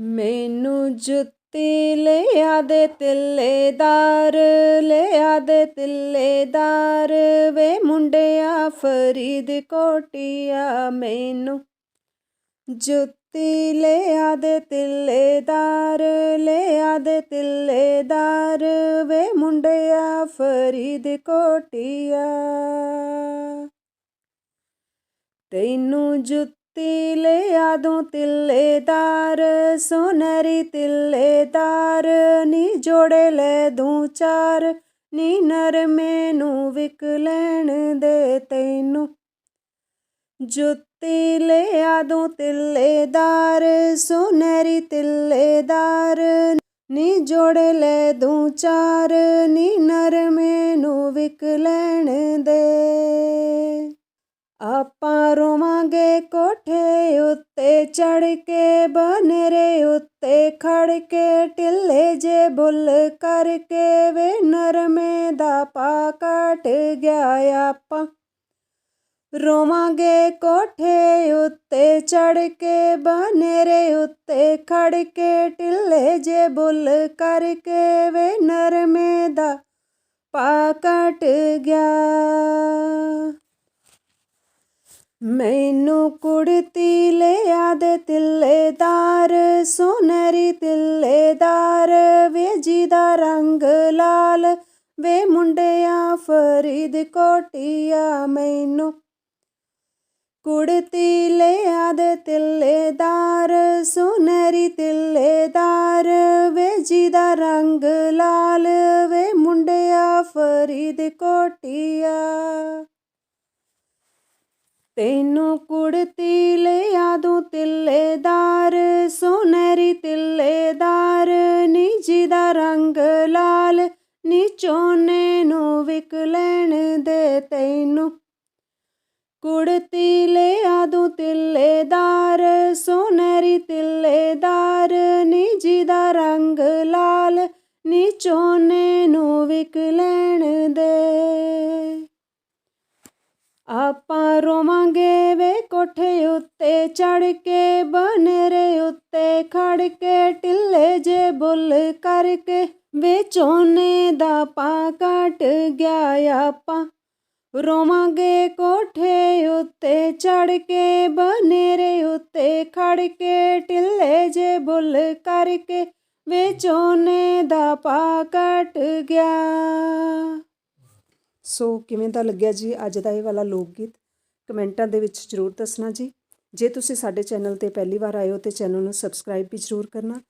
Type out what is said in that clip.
ਮੈਨੂੰ ਜੁੱਤੀ ਲਿਆ ਦੇ ਤਿੱਲੇਦਾਰ, ਲਿਆ ਦੇ ਤਿੱਲੇਦਾਰ ਵੇ ਮੁੰਡਿਆ ਫਰੀਦ ਕੋਟਿਆ ਮੈਨੂੰ। ਜੁੱਤੀ ਲਿਆ ਦੇ ਤਿੱਲੇਦਾਰ, ਲਿਆ ਦੇ ਤਿੱਲੇਦਾਰ ਵੇ ਮੁੰਡਿਆ ਫਰੀਦ ਕੋਟਿਆ ਤੈਨੂੰ ਜੁੱਤੀ ਲਿਆ ਦੂੰ ਤਿੱਲੇਦਾਰ ਸੋਨਰੀ ਤਿੱਲੇਦਾਰ ਨੀ ਜੋੜੇ ਲੈ ਦੂੰ ਚਾਰ, ਨੀ ਨਰਮੇ ਨੂੰ ਵਿਕ ਲੈਣ ਦੇ ਤੈਨੂੰ। ਜੁੱਤੀ ਲਿਆ ਦੂੰ ਤਿੱਲੇਦਾਰ ਸੋਨਰੀ ਤਿੱਲੇਦਾਰ ਨੀ ਜੋੜ ਲੈ ਦੂੰ ਚਾਰ, ਨੀ ਨਰਮੇ ਨੂੰ ਵਿਕ ਲੈਣ ਦੇ ਆਪਾਂ ਰੋਵਾਂਗੇ ਕੋਠੇ ਉੱਤੇ ਚੜ ਕੇ ਬਨੇਰੇ ਉੱਤੇ ਖੜ ਕੇ ਟਿੱਲੇ ਜੇ ਬੁੱਲ ਕਰਕੇ ਵੇ ਨਰਮੇ ਦਾ ਪਾ ਕੱਟ ਗਿਆ ਆਪਾਂ। ਰੋਵਾਂਗੇ ਕੋਠੇ ਉੱਤੇ ਚੜ ਕੇ ਬਨੇਰੇ ਉੱਤੇ ਖੜ ਕੇ ਟਿੱਲੇ ਜੇ ਬੁੱਲ ਕਰਕੇ ਵੇ ਨਰਮੇ ਦਾ ਪਾ ਕੱਟ ਗਿਆ। ਮੈਨੂੰ ਕੁੜਤੀ ਲਿਆ ਦੇ ਤਿੱਲੇਦਾਰ, ਸੋਨਰੀ ਤਿੱਲੇਦਾਰ, ਵੇ ਜੀ ਦਾ ਰੰਗ ਲਾਲ, ਵੇ ਮੁੰਡਿਆ ਫਰੀਦ ਕੋਟਿਆ ਮੈਨੂੰ। ਕੁੜਤੀ ਲਿਆ ਦੇ ਤਿੱਲੇਦਾਰ, ਸੋਨਰੀ ਤਿੱਲੇਦਾਰ, ਵੇ ਜੀ ਦਾ ਰੰਗ ਲਾਲ, ਵੇ ਮੁੰਡਿਆ ਫਰੀਦ ਕੋਟਿਆ। ਤੈਨੂੰ ਕੁੜਤੀ ਲਿਆ ਦੂੰ ਤਿੱਲੇਦਾਰ, ਸੋਨਰੀ ਤਿੱਲੇਦਾਰ ਨੀ ਦਾ ਰੰਗ ਲਾਲ ਨੀ ਚੋਨੇ ਨੂੰ ਵਿਕ ਲੈਣ ਦੇ ਤੈਨੂੰ। ਕੁੜਤੀ ਲਿਆ ਦੂੰ ਤਿੱਲੇਦਾਰ, ਸੋਨਰੀ ਤਿੱਲੇਦਾਰ ਨੀ ਜੀ ਦਾ ਰੰਗ ਲਾਲ ਨੀ ਚੋਨੇ ਨੂੰ ਵਿਕ ਲੈਣ ਦੇ ਆਪਾਂ ਰੋਵਾਂਗੇ ਵੇ ਕੋਠੇ ਉੱਤੇ ਚੜ ਕੇ ਬਨੇਰੇ ਉੱਤੇ ਖੜ ਕੇ ਟਿੱਲੇ ਜੇ ਬੁੱਲ ਕਰਕੇ ਵੇ ਚੋਨੇ ਦਾ ਪਾ ਕੱਟ ਗਿਆ ਆਪਾਂ। ਰੋਵਾਂਗੇ ਕੋਠੇ ਉੱਤੇ ਚੜ ਕੇ ਬਨੇਰੇ ਉੱਤੇ ਖੜ ਕੇ ਟਿੱਲੇ ਜੇ ਬੁੱਲ ਕਰਕੇ ਵੇ ਚੋਨੇ ਦਾ ਪਾ ਕੱਟ ਗਿਆ। ਸੋ ਕਿਵੇਂ ਦਾ ਲੱਗਿਆ ਜੀ ਅੱਜ ਦਾ ਇਹ ਵਾਲਾ ਲੋਕ ਗੀਤ ਕਮੈਂਟਾਂ ਦੇ ਵਿੱਚ ਜ਼ਰੂਰ ਦੱਸਣਾ ਜੀ। ਜੇ ਤੁਸੀਂ ਸਾਡੇ ਚੈਨਲ ਤੇ ਪਹਿਲੀ ਵਾਰ ਆਏ ਹੋ ਤੇ ਚੈਨਲ ਨੂੰ ਸਬਸਕ੍ਰਾਈਬ ਵੀ ਜ਼ਰੂਰ ਕਰਨਾ।